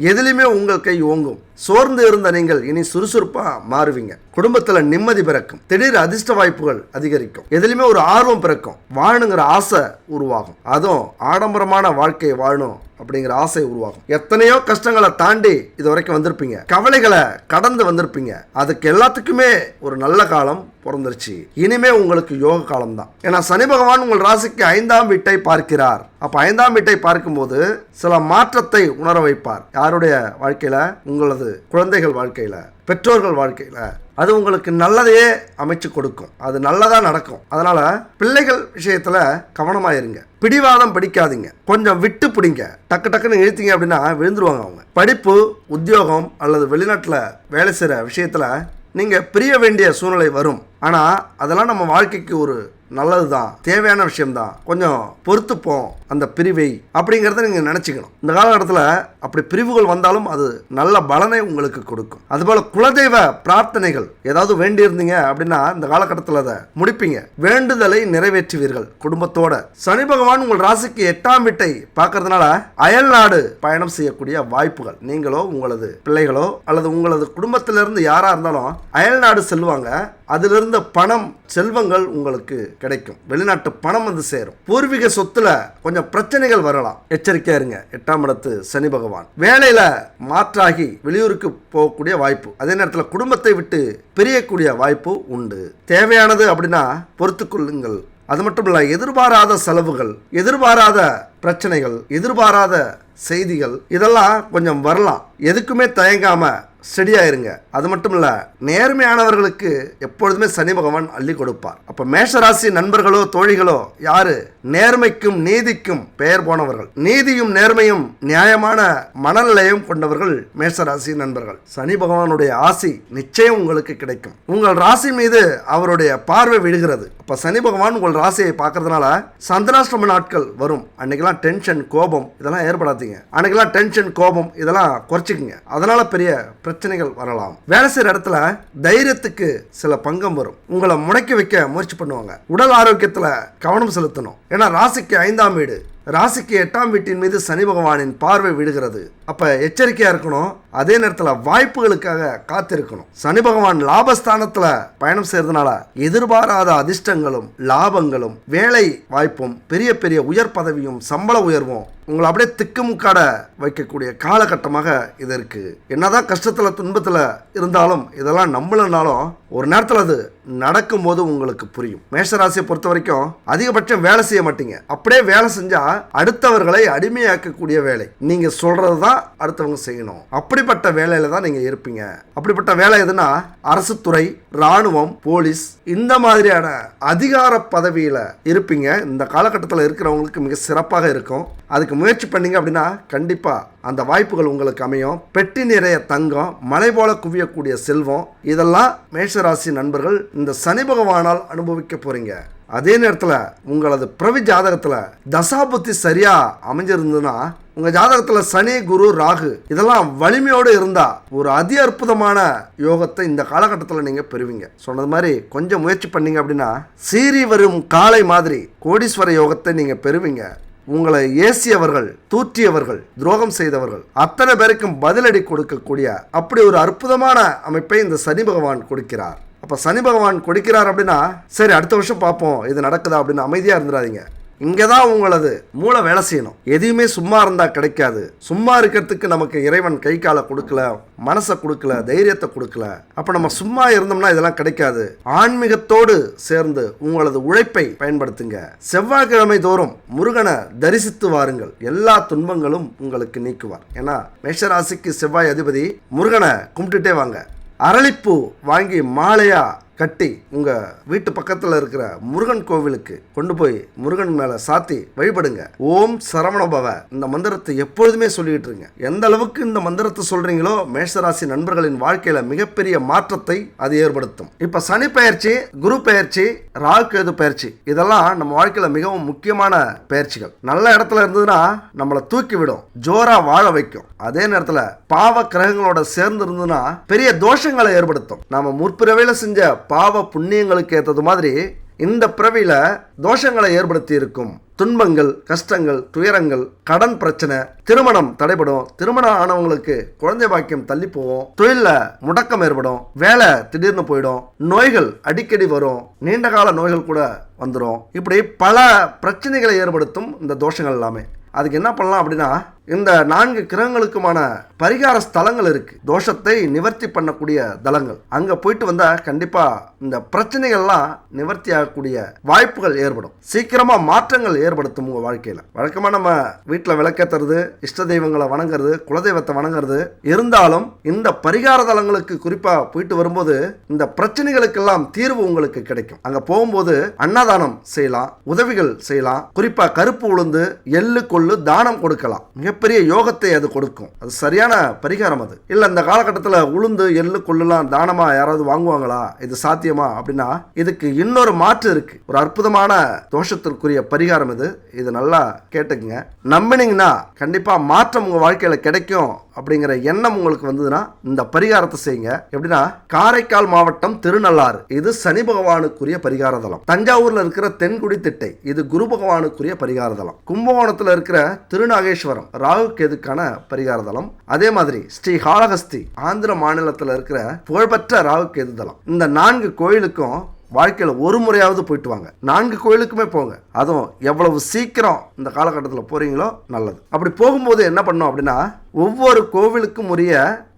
எதிலுமே உங்கள் கை ஓங்கும். சோர்ந்து இருந்த நீங்கள் இனி சுறுசுறுப்பாக மாறுவீங்க. குடும்பத்துல நிம்மதி பிறக்கும். திடீர் அதிர்ஷ்ட வாய்ப்புகள் அதிகரிக்கும். எதுலையுமே ஒரு ஆர்வம் பிறக்கும். வாழணுங்கிற ஆசை உருவாகும். அதுவும் ஆடம்பரமான வாழ்க்கையை வாழணும் அப்படிங்கிற ஆசை உருவாகும். எத்தனையோ கஷ்டங்களை தாண்டி இது வரைக்கும் வந்திருப்பீங்க. கவலைகளை கடந்து வந்திருப்பீங்க. அதுக்கு எல்லாத்துக்குமே ஒரு நல்ல காலம் பிறந்துருச்சு. இனிமே உங்களுக்கு யோக காலம் தான். ஏன்னா சனி பகவான் உங்கள் ராசிக்கு ஐந்தாம் வீட்டை பார்க்கிறார். அப்ப ஐந்தாம் வீட்டை பார்க்கும்போது சில மாற்றத்தை உணர வைப்பார். யாருடைய வாழ்க்கையில? உங்களது குழந்தைகள் வாழ்க்கையில பெற்றோர்கள் வாழ்க்கையில. அது உங்களுக்கு நல்லதையே அமைச்சு கொடுக்கும். அது நல்லதாக நடக்கும். அதனால் பிள்ளைகள் விஷயத்தில் கவனமாக இருங்க. பிடிவாதம் பிடிக்காதீங்க. கொஞ்சம் விட்டு பிடிங்க. டக்கு டக்குன்னு இழுத்தீங்க அப்படின்னா விழுந்துருவாங்க அவங்க. படிப்பு உத்தியோகம் அல்லது வெளிநாட்டில் வேலை செய்கிற விஷயத்தில் நீங்கள் பிரிய வேண்டிய சூழ்நிலை வரும். ஆனால் அதெல்லாம் நம்ம வாழ்க்கைக்கு ஒரு நல்லது தான் தேவையான விஷயம்தான். கொஞ்சம் பொறுத்துப்போம் அந்த பிரிவை அப்படிங்கிறத நீங்கள் நினச்சிக்கணும். இந்த காலகட்டத்தில் அப்படி பிரிவுகள் வந்தாலும் அது நல்ல பலனை உங்களுக்கு கொடுக்கும். அதுபோல் குலதெய்வ பிரார்த்தனைகள் ஏதாவது வேண்டியிருந்தீங்க அப்படின்னா இந்த காலகட்டத்தில் அதை முடிப்பீங்க. வேண்டுதலை நிறைவேற்றுவீர்கள் குடும்பத்தோட. சனி பகவான் உங்கள் ராசிக்கு எட்டாம் வீட்டை பார்க்கறதுனால அயல் நாடு பயணம் செய்யக்கூடிய வாய்ப்புகள். நீங்களோ உங்களது பிள்ளைகளோ அல்லது உங்களது குடும்பத்திலிருந்து யாராக இருந்தாலும் அயல் நாடு செல்வாங்க. அதிலிருந்த பணம் செல்வங்கள் உங்களுக்கு கிடைக்கும். வெளிநாட்டு பணம் வந்து சேரும். பூர்வீக சொத்துல கொஞ்சம் பிரச்சனைகள் வரலாம். எச்சரிக்கையா இருங்க. எட்டாம் இடத்து சனி பகவான். வேலையில மாற்றாகி வெளியூருக்கு போகக்கூடிய வாய்ப்பு. அதே நேரத்தில் குடும்பத்தை விட்டு பிரியக்கூடிய வாய்ப்பு உண்டு. தேவையானது அப்படின்னா பொறுத்துக்கொள்ளுங்கள் அது மட்டும் இல்லை எதிர்பாராத செலவுகள் எதிர்பாராத பிரச்சனைகள் எதிர்பாராத செய்திகள் இதெல்லாம் கொஞ்சம் வரலாம். எதுக்குமே தயங்காம செடியாயிருங்க. அது மட்டும் இல்ல நேர்மையானவர்களுக்கு எப்பொழுதுமே சனி பகவான் அள்ளி கொடுப்பார். அப்ப மேஷராசி நண்பர்களோ தோழிகளோ யாரு? நேர்மைக்கும் நீதிக்கும் பெயர் போனவர்கள். நீதியும் நேர்மையும் நியாயமான மனநிலையும் கொண்டவர்கள் மேஷராசி நண்பர்கள். சனி பகவானுடைய ஆசி நிச்சயம் உங்களுக்கு கிடைக்கும். உங்கள் ராசி மீது அவருடைய பார்வை விழுகிறது. அப்ப சனி பகவான் உங்கள் ராசியை பார்க்கறதுனால சந்திராஷ்டம நாட்கள் வரும். அன்னைக்கு அன்னைக்கெல்லாம் டென்ஷன் கோபம் இதெல்லாம் ஏற்படாதீங்க. அன்னைக்கெல்லாம் டென்ஷன் கோபம் இதெல்லாம் குறைச்சிக்கங்க. அதனால பெரிய பிரச்சனைகள் வரலாம். வேலை செய்கிற இடத்துல தைரியத்துக்கு சில பங்கம் வரும். உங்களை முடக்கி வைக்க முயற்சி பண்ணுவாங்க. உடல் ஆரோக்கியத்தில் கவனம் செலுத்தணும். ஏன்னா ராசிக்கு ஐந்தாம் வீடு. ராசிக்கு எட்டாம் வீட்டின் மீது சனி பகவானின் பார்வை விடுகிறது. அப்ப எச்சரிக்கையா இருக்கணும். அதே நேரத்துல வாய்ப்புகளுக்காக காத்திருக்கணும். சனி பகவான் லாபஸ்தானத்துல பயணம் செய்யறதுனால எதிர்பாராத அதிர்ஷ்டங்களும் லாபங்களும் வேலை வாய்ப்பும் பெரிய பெரிய உயர் பதவியும் சம்பள உயர்வும் உங்களை அப்படியே திக்குமுக்காட வைக்கக்கூடிய காலகட்டமாக இது இருக்குது என்னதான் கஷ்டத்தில் துன்பத்தில் இருந்தாலும் இதெல்லாம் நம்பலனாலும் ஒரு நேரத்தில் அது நடக்கும்போது உங்களுக்கு புரியும். மேஷராசியை பொறுத்த வரைக்கும் அதிகபட்சம் வேலை செய்ய மாட்டீங்க. அப்படியே வேலை செஞ்சால் அடுத்தவர்களை அடிமையாக்கக்கூடிய வேலை. நீங்கள் சொல்கிறது தான் அடுத்தவங்க செய்யணும். அப்படிப்பட்ட வேலையில் தான் நீங்கள் இருப்பீங்க. அப்படிப்பட்ட வேலை எதுனா அரசு துறை ராணுவம் போலீஸ் இந்த மாதிரியான அதிகார பதவியில் இருப்பீங்க. இந்த காலகட்டத்தில் இருக்கிறவங்களுக்கு மிக சிறப்பாக இருக்கும். அதுக்கு முயற்சி பண்ணீங்க அப்படின்னா கண்டிப்பாக அந்த வாய்ப்புகள் உங்களுக்கு அமையும். பெட்டி நிறைய தங்கம் மலை போல குவியக்கூடிய செல்வம் இதெல்லாம் மேஷராசி நண்பர்கள் இந்த சனி பகவானால் அனுபவிக்க போகிறீங்க அதே நேரத்தில் உங்களது பிரவி ஜாதகத்தில் தசாபுத்தி சரியாக அமைஞ்சிருந்ததுன்னா உங்கள் ஜாதகத்தில் சனி குரு ராகு இதெல்லாம் வலிமையோடு இருந்தால் ஒரு அதி அற்புதமான யோகத்தை இந்த காலகட்டத்தில் நீங்கள் பெறுவீங்க. சொன்னது மாதிரி கொஞ்சம் முயற்சி பண்ணீங்க அப்படின்னா சீறி வரும் காலை மாதிரி கோடீஸ்வர யோகத்தை நீங்கள் பெறுவீங்க. உங்களை ஏசியவர்கள் தூற்றியவர்கள் துரோகம் செய்தவர்கள் அத்தனை பேருக்கும் பதிலடி கொடுக்கக்கூடிய அப்படி ஒரு அற்புதமான அமைப்பை இந்த சனி பகவான் கொடுக்கிறார். அப்போ சனி பகவான் கொடுக்கிறார் அப்படின்னா சரி அடுத்த வருஷம் பார்ப்போம் இது நடக்குதா அப்படின்னு அமைதியாக இருந்துடாதீங்க இங்கே தான் உங்களது மூளை வேலை செய்யணும். எதையுமே சும்மா இருந்தால் கிடைக்காது. சும்மா இருக்கிறதுக்கு நமக்கு இறைவன் கை காலை கொடுக்கல மனசை கொடுக்கல தைரியத்தை கொடுக்கல. அப்போ நம்ம சும்மா இருந்தோம்னா இதெல்லாம் கிடைக்காது. ஆன்மீகத்தோடு சேர்ந்து உங்களது உழைப்பை பயன்படுத்துங்க. செவ்வாய்க்கிழமை தோறும் முருகனை தரிசித்து வாருங்கள். எல்லா துன்பங்களும் உங்களுக்கு நீக்குவார். ஏன்னா மேஷராசிக்கு செவ்வாய் அதிபதி முருகனை கும்பிட்டுட்டே வாங்க. அரளிப்பூ வாங்கி மாலையாக கட்டி உங்கள் வீட்டு பக்கத்தில் இருக்கிற முருகன் கோவிலுக்கு கொண்டு போய் முருகன் மேலே சாத்தி வழிபடுங்க. ஓம் சரவணபவ இந்த மந்திரத்தை எப்பொழுதுமே சொல்லிட்டு இருங்க எந்த அளவுக்கு இந்த மந்திரத்தை சொல்கிறீங்களோ மேஷராசி நண்பர்களின் வாழ்க்கையில் மிகப்பெரிய மாற்றத்தை அது ஏற்படுத்தும். இப்போ சனி பயிற்சி குரு பயிற்சி ராகுகேது பயிற்சி இதெல்லாம் நம்ம வாழ்க்கையில் மிகவும் முக்கியமான பயிற்சிகள். நல்ல இடத்துல இருந்ததுன்னா நம்மளை தூக்கி விடும் ஜோரா வாழ வைக்கும். அதே நேரத்தில் பாவ கிரகங்களோட சேர்ந்து இருந்ததுன்னா பெரிய தோஷங்களை ஏற்படுத்தும். நாம முற்பிறவையில் செஞ்ச பாவ புண்ணியங்களுக்கு ஏற்றது மாதிரி இந்த பிறவியில் தோஷங்களை ஏற்படுத்தி இருக்கும் துன்பங்கள் கஷ்டங்கள் துயரங்கள் கடன் பிரச்சனை திருமணம் தடைபடும். திருமணம் ஆனவங்களுக்கு குழந்தை பாக்கியம் தள்ளி போவோம் தொழிலில் முடக்கம் ஏற்படும். வேலை திடீர்னு போயிடும். நோய்கள் அடிக்கடி வரும். நீண்ட கால நோய்கள் கூட வந்துடும் இப்படி பல பிரச்சனைகளை ஏற்படுத்தும் இந்த தோஷங்கள் எல்லாமே. அதுக்கு என்ன பண்ணலாம் அப்படின்னா இந்த நான்கு கிரகங்களுக்குமான பரிகார ஸ்தலங்கள் இருக்கு. தோஷத்தை நிவர்த்தி பண்ணக்கூடிய தலங்கள். அங்க போயிட்டு வந்தா கண்டிப்பா இந்த பிரச்சனைகள்லாம் நிவர்த்தி ஆகக்கூடிய வாய்ப்புகள் ஏற்படும். சீக்கிரமா மாற்றங்கள் ஏற்படுத்தும் உங்க வாழ்க்கையில. வழக்கமா நம்ம வீட்டில் விளக்கேத்துறது இஷ்ட தெய்வங்களை வணங்குறது குலதெய்வத்தை வணங்குறது. இருந்தாலும் இந்த பரிகார தலங்களுக்கு குறிப்பா போயிட்டு வரும்போது இந்த பிரச்சனைகளுக்கெல்லாம் தீர்வு உங்களுக்கு கிடைக்கும். அங்க போகும்போது அன்னதானம் செய்யலாம் உதவிகள் செய்யலாம். குறிப்பா கருப்பு உளுந்து எள்ளு கொள்ளு தானம் கொடுக்கலாம். மிக மிகப்பெரிய யோகத்தை அது கொடுக்கும். அது சரியான பரிகாரம் அது. இல்லை இந்த காலகட்டத்தில் உளுந்து எள்ளு கொள்ளுலாம் தானமாக யாராவது வாங்குவாங்களா? இது சாத்தியமா? அப்படின்னா இதுக்கு இன்னொரு மாற்று இருக்கு. ஒரு அற்புதமான தோஷத்திற்குரிய பரிகாரம் இது. இது நல்லா கேட்டுக்குங்க. நம்பினீங்கன்னா கண்டிப்பாக மாற்றம் உங்கள் வாழ்க்கையில் கிடைக்கும். அப்படிங்கிற எண்ணம் உங்களுக்கு வந்ததுன்னா இந்த பரிகாரத்தை செய்யுங்க. எப்படின்னா காரைக்கால் மாவட்டம் திருநள்ளாறு. இது சனி பகவானுக்குரிய பரிகார தலம் தஞ்சாவூர்ல இருக்கிற தென்குடி திட்டை. இது குரு பகவானுக்குரிய பரிகார தலம் கும்பகோணத்துல இருக்கிற திருநாகேஸ்வரம் ராகு கேதுக்கான பரிகார தலம் அதே மாதிரி ஸ்ரீ காளஹஸ்தி ஆந்திர மாநிலத்தில் இருக்கிற புகழ்பெற்ற ராகு கேது தலம். இந்த நான்கு கோயிலுக்கும் வாழ்க்கையில் ஒரு முறையாவது போயிட்டு வாங்க. நான்கு கோயிலுக்குமே போங்க. அதுவும் எவ்வளவு சீக்கிரம் இந்த காலகட்டத்தில் போறீங்களோ நல்லது. அப்படி போகும்போது என்ன பண்ணோம் அப்படின்னா ஒவ்வொரு கோவிலுக்கும் உரிய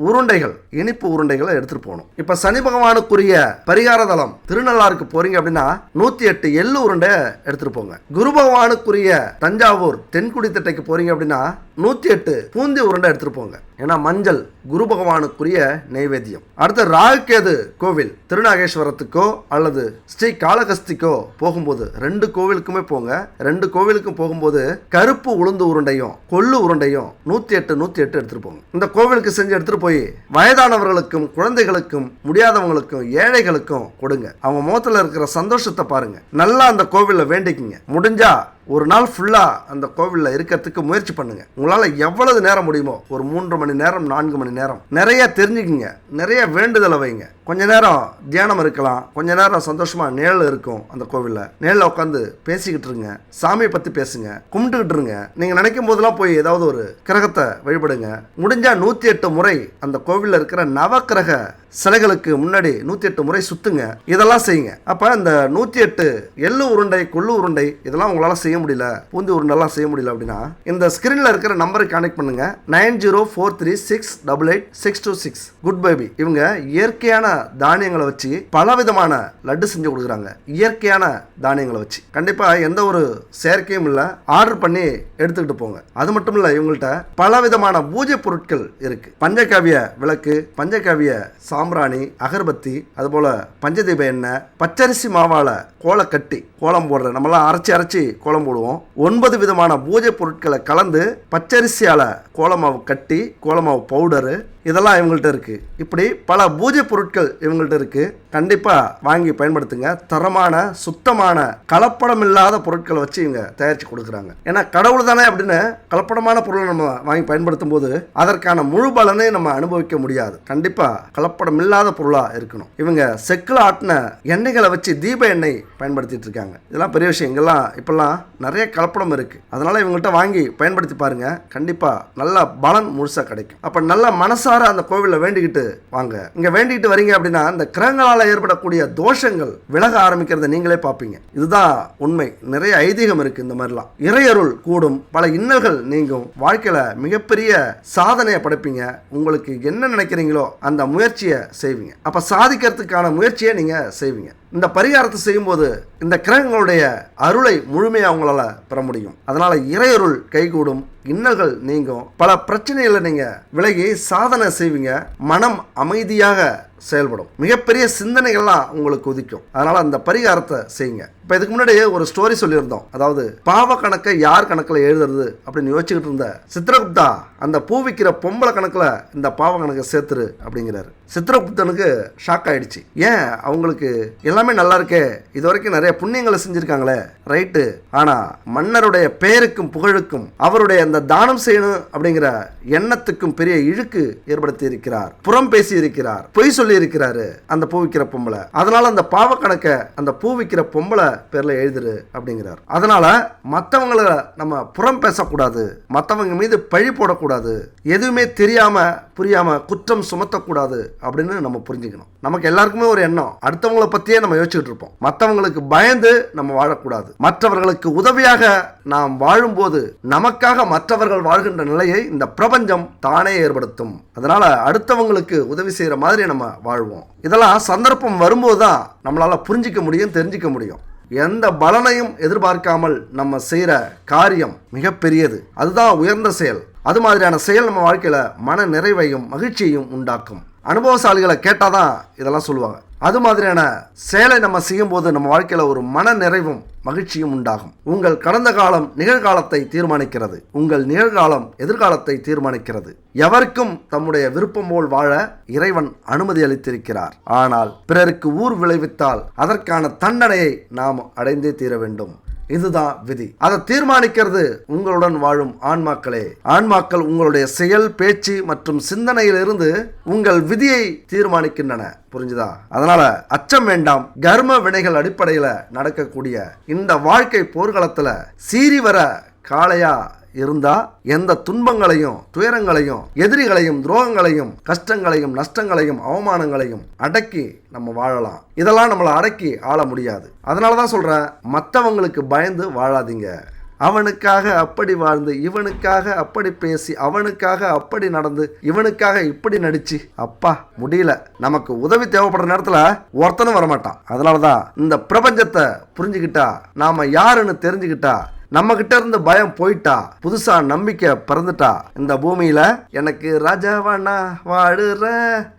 உருண்டைகள் இனிப்பு உருண்டைகளை எடுத்துட்டு போகணும். இப்ப சனி பகவானுக்குரிய பரிகார தலம் திருநள்ளாருக்கு போறீங்க அப்படின்னா நூத்தி எட்டு எள்ளு உருண்டை எடுத்துட்டு போங்க. குரு பகவானுக்குரிய தஞ்சாவூர் தென்குடி திட்டைக்கு போறீங்க அப்படின்னா நூத்தி எட்டு பூந்தி உருண்டை எடுத்துட்டு போங்க. ஏன்னா மஞ்சள் குரு பகவானுக்குரிய நைவேத்தியம். அடுத்து ராகுகேது கோவில் திருநாகேஸ்வரத்துக்கோ அல்லது ஸ்ரீ காளகஸ்திக்கோ போகும்போது ரெண்டு கோவிலுக்குமே போங்க. ரெண்டு கோவிலுக்கும் போகும்போது கருப்பு உளுந்து உருண்டையும் கொள்ளு உருண்டையும் நூத்தி எட்டு நூத்தி எட்டு எடுத்துட்டு போங்க. இந்த கோவிலுக்கு செஞ்சு எடுத்துட்டு போய் வயதானவர்களுக்கும் குழந்தைகளுக்கும் முடியாதவங்களுக்கும் ஏழைகளுக்கும் கொடுங்க. அவங்க முகத்தில் இருக்கிற சந்தோஷத்தை பாருங்க. நல்லா அந்த கோவிலில் வேண்டிக்குங்க. முடிஞ்சா ஒரு நாள் ஃபுல்லாக அந்த கோவிலில் இருக்கிறதுக்கு முயற்சி பண்ணுங்க. உங்களால் எவ்வளவு நேரம் முடியுமோ? ஒரு மூன்று மணி நேரம் நான்கு மணி நேரம். நிறைய தெரிஞ்சுக்கிங்க. நிறைய வேண்டுதலை வைங்க. கொஞ்ச நேரம் தியானம் இருக்கலாம். கொஞ்ச நேரம் சந்தோஷமாக நிழல் இருக்கும் அந்த கோவிலில். நிழலில் உட்காந்து பேசிக்கிட்டு இருங்க. சாமியை பற்றி பேசுங்க. கும்பிட்டுக்கிட்டு இருங்க. நீங்கள் நினைக்கும் போதெல்லாம் போய் ஏதாவது ஒரு கிரகத்தை வழிபடுங்க. முடிஞ்சால் நூற்றி எட்டு முறை அந்த கோவிலில் இருக்கிற நவக்கிரக சிலைகளுக்கு முன்னாடி நூத்தி எட்டு முறை சுத்துங்க. இதெல்லாம் செய்யுங்க. அப்ப இந்த நூத்தி எட்டு எள்ளு உருண்டை கொள்ளு உருண்டை இதெல்லாம் உங்களால செய்ய முடியல பூந்தி உருண்டெல்லாம் செய்ய முடியல அப்படின்னா இந்த ஸ்கிரீன்ல இருக்கிற நம்பருக்கு கனெக்ட் பண்ணுங்க. Nine zero four three six double eight six two six. Good baby இவங்க இயற்கையான தானியங்களை வச்சு பல விதமான லட்டு செஞ்சு கொடுக்குறாங்க. இயற்கையான தானியங்களை வச்சு. கண்டிப்பா எந்த ஒரு செயற்கையும் இல்லை. ஆர்டர் பண்ணி எடுத்துக்கிட்டு போங்க. அது மட்டும் இல்லை இவங்கள்ட்ட பல விதமான பூஜை பொருட்கள் இருக்கு. பஞ்சகாவிய விளக்கு பஞ்சகாவிய சாம்பிராணி அகர்பத்தி அதுபோல் பஞ்சதீப எண்ணெய் பச்சரிசி மாவால் கோலம் கட்டி கோலம் போடுற நம்மலாம் அரைச்சி அரைச்சி கோலம் போடுவோம். ஒன்பது விதமான பூஜை பொருட்களை கலந்து பச்சரிசியால் கோலமாவு கட்டி கோலமாவு பவுடரு இதெல்லாம் இவங்கள்ட்ட இருக்குது இப்படி பல பூஜை பொருட்கள் இவங்கள்ட்ட இருக்குது கண்டிப்பாக வாங்கி பயன்படுத்துங்க. தரமான சுத்தமான கலப்படம் இல்லாத பொருட்களை வச்சு இவங்க தயாரித்து கொடுக்குறாங்க. ஏன்னா கடவுள் தானே அப்படின்னு கலப்படமான பொருளை நம்ம வாங்கி பயன்படுத்தும் போது அதற்கான முழு பலனை நம்ம அனுபவிக்க முடியாது. கண்டிப்பாக கலப்படம் இல்லாத பொருளாக இருக்கணும். இவங்க செக்கில் ஆட்டின எண்ணெய்களை வச்சு தீப எண்ணெய் பயன்படுத்திட்டு இருக்காங்க. இதெல்லாம் பெரிய விஷயம். இங்கெல்லாம் இப்பெல்லாம் நிறைய கலப்படம் இருக்குது அதனால் இவங்கள்ட்ட வாங்கி பயன்படுத்தி பாருங்கள் கண்டிப்பாக நல்ல பலன் முழுசாக கிடைக்கும். அப்போ நல்ல மனசார அந்த கோவிலில் வேண்டிக்கிட்டு வாங்க. இங்கே வேண்டிக்கிட்டு வரீங்க அப்படின்னா அந்த கிரகங்களால் ஏற்படக்கூடிய தோஷங்கள் விலக ஆரம்பிக்கிறத நீங்களே பார்ப்பீங்க. இதுதான் உண்மை. நிறைய ஐதீகம் இருக்குது இந்த மாதிரிலாம். இறையருள் கூடும் பல இன்னல்கள் நீங்கும். வாழ்க்கையில் மிகப்பெரிய சாதனையை படைப்பீங்க. உங்களுக்கு என்ன நினைக்கிறீங்களோ அந்த முயற்சியை செய்வீங்க. அப்போ சாதிக்கிறதுக்கான முயற்சியை நீங்கள் செய்வீங்க. இந்த பரிகாரத்தை செய்யும்போது இந்த கிரகங்களுடைய அருளை முழுமையாக அவங்களால பெற முடியும். அதனால் இறையருள் கைகூடும். இன்னல்கள் நீங்கும். பல பிரச்சனைகளை நீங்க விலகி சாதனை செய்வீங்க. மனம் அமைதியாக செயல்படும். மிகப்பெரிய சிந்தனைகள்லாம் உங்களுக்கு உதிக்கும். அதனால அந்த பரிகாரத்தை செய்யுங்க. இப்போ இதுக்கு முன்னாடி ஒரு ஸ்டோரி சொல்லியிருந்தோம். அதாவது பாவ கணக்கை யார் கணக்கில் எழுதுறது அப்படின்னு யோசிச்சுக்கிட்டு இருந்த சித்திரகுப்தா அந்த பூ விற்கிற பொம்பளை கணக்கில் இந்த பாவ கணக்கை சேர்த்துரு அப்படிங்கிறாரு. சித்திரகுப்தனுக்கு ஷாக் ஆயிடுச்சு. ஏன்? அவங்களுக்கு எல்லாமே நல்லா இருக்கே. இது வரைக்கும் நிறைய புண்ணியங்களை செஞ்சுருக்காங்களே. ரைட்டு ஆனா மன்னருடைய பெயருக்கும் புகழுக்கும் அவருடைய அந்த தானம் செய்யணும் அப்படிங்கிற எண்ணத்துக்கும் பெரிய இழுக்கு ஏற்படுத்தி இருக்கிறார் புறம் பேசி இருக்கிறார் பொய் சொல்லி இருக்கிறாரு அந்த பூ விற்கிற பொம்பளை. அதனால அந்த பாவ கணக்கை அந்த பூ விற்கிற பொம்பளை பேர்ல எழுதுரு அப்படிங்கிறார். அதனால மற்றவங்கள நம்ம புறம் பேசக்கூடாது மற்றவங்க மீது பழி போடக்கூடாது எதுவுமே தெரியாம புரியாம குற்றம் சுமத்தக்கூடாது அப்படின்னு நம்ம புரிஞ்சுக்கணும். நமக்கு எல்லாருக்குமே ஒரு எண்ணம். அடுத்தவங்கள பத்தியே நம்ம யோசிச்சுட்டு இருப்போம். மற்றவங்களுக்கு பயந்து நம்ம வாழக்கூடாது. மற்றவர்களுக்கு உதவியாக நாம் வாழும்போது நமக்காக மற்றவர்கள் வாழ்கின்ற நிலையை இந்த பிரபஞ்சம் தானே ஏற்படுத்தும். அதனால் அடுத்தவங்களுக்கு உதவி செய்கிற மாதிரி நம்ம வாழ்வோம். இதெல்லாம் சந்தர்ப்பம் வரும்போது தான் நம்மளால் புரிஞ்சிக்க முடியும் தெரிஞ்சிக்க முடியும். எந்த பலனையும் எதிர்பார்க்காமல் நம்ம செய்கிற காரியம் மிகப்பெரியது. அதுதான் உயர்ந்த செயல். அது மாதிரியான செயல் நம்ம வாழ்க்கையில் மன நிறைவையும் மகிழ்ச்சியையும் உண்டாக்கும். அனுபவசாலிகளை கேட்டால் தான் இதெல்லாம் சொல்லுவாங்க. அது மாதிரியான செயலை நம்ம செய்யும்போது நம்ம வாழ்க்கையில் ஒரு மன நிறைவும் மகிழ்ச்சியும் உண்டாகும். உங்கள் கடந்த காலம் நிகழ்காலத்தை தீர்மானிக்கிறது. உங்கள் நிகழ்காலம் எதிர்காலத்தை தீர்மானிக்கிறது. எவருக்கும் தம்முடைய விருப்பம் போல் வாழ இறைவன் அனுமதி அளித்திருக்கிறார். ஆனால் பிறருக்கு ஊர் விளைவித்தால் அதற்கான தண்டனையை நாம் அடைந்தே தீர வேண்டும். இதுதான் விதி. அதை தீர்மானிக்கிறது உங்களுடன் வாழும் ஆன்மாக்களே. ஆன்மாக்கள் உங்களுடைய செயல் பேச்சு மற்றும் சிந்தனையிலிருந்து உங்கள் விதியை தீர்மானிக்கின்றன. புரிஞ்சுதா? அதனால அச்சம் வேண்டாம். கர்ம வினைகள் அடிப்படையில் நடக்கக்கூடிய இந்த வாழ்க்கை போர்க்களத்தில் சீறி வர காளையா இருந்தா எந்த துன்பங்களையும் துயரங்களையும் எதிரிகளையும் துரோகங்களையும் கஷ்டங்களையும் நஷ்டங்களையும் அவமானங்களையும் அடக்கி நம்ம வாழலாம். இதெல்லாம் நம்மளை அடக்கி ஆள முடியாது. அதனால தான் சொல்கிறேன் மற்றவங்களுக்கு பயந்து வாழாதீங்க. அவனுக்காக அப்படி வாழ்ந்து இவனுக்காக அப்படி பேசி அவனுக்காக அப்படி நடந்து இவனுக்காக இப்படி நடிச்சு அப்பா முடியல. நமக்கு உதவி தேவைப்படுற நேரத்தில் ஒருத்தனும் வரமாட்டான். அதனாலதான் இந்த பிரபஞ்சத்தை புரிஞ்சுக்கிட்டா நாம யாருன்னு தெரிஞ்சுக்கிட்டா நம்ம கிட்ட இருந்து பயம் போயிட்டா புதுசா நம்பிக்கை பிறந்துட்டா. இந்த பூமியில எனக்கு ராஜாவானா வாழுற?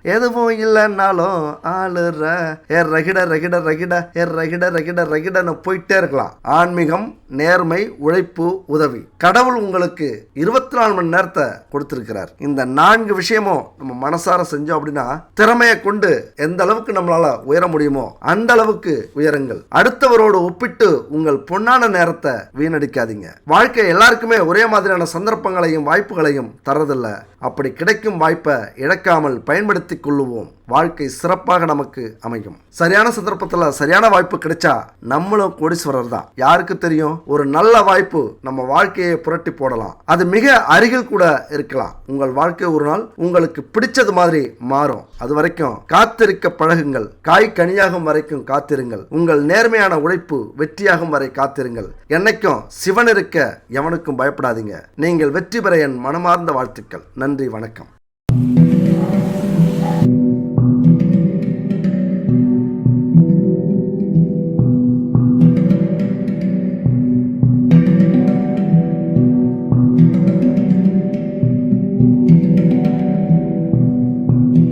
எதுவும் இல்லைன்னாலும் ஆளுற. ஏ ரகிட ரகிட ரகிட ஏ ரகிட ரகிட ரகிடன்னு போயிட்டே இருக்கலாம். ஆன்மீகம் நேர்மை உழைப்பு உதவி. கடவுள் உங்களுக்கு இருபத்தி நாலு மணி நேரத்தை கொடுத்திருக்கிறார். இந்த நான்கு விஷயமும் நம்ம மனசார செஞ்சோம் அப்படின்னா திறமையை கொண்டு எந்த அளவுக்கு நம்மளால உயர முடியுமோ அந்த அளவுக்கு உயருங்கள். அடுத்தவரோடு ஒப்பிட்டு உங்கள் பொன்னான நேரத்தை வீணடிக்காதீங்க வாழ்க்கை எல்லாருக்குமே ஒரே மாதிரியான சந்தர்ப்பங்களையும் வாய்ப்புகளையும் தரதில்லை அப்படி கிடைக்கும் வாய்ப்பை இழக்காமல் பயன்படுத்தி கொள்ளுவோம். வாழ்க்கை சிறப்பாக நமக்கு அமையும். சரியான சந்தர்ப்பத்தில் சரியான வாய்ப்பு கிடைச்சா நம்மளும் கோடீஸ்வரர் தான். யாருக்கு தெரியும்? ஒரு நல்ல வாய்ப்பு நம்ம வாழ்க்கையை புரட்டி போடலாம். அது மிக அருகில் கூட இருக்கலாம். உங்கள் வாழ்க்கை ஒரு நாள் உங்களுக்கு பிடிச்சது மாதிரி மாறும். அது வரைக்கும் காத்திருக்க பழகுங்கள். காய் கனியாகும் வரைக்கும் காத்திருங்கள். உங்கள் நேர்மையான உழைப்பு வெற்றியாகும் வரை காத்திருங்கள். என்னைக்கும் சிவன் இருக்க எவனுக்கும் பயப்படாதீங்க. நீங்கள் வெற்றி பெற என் மனமார்ந்த வாழ்த்துக்கள். நன்றி. நன்றி வணக்கம்.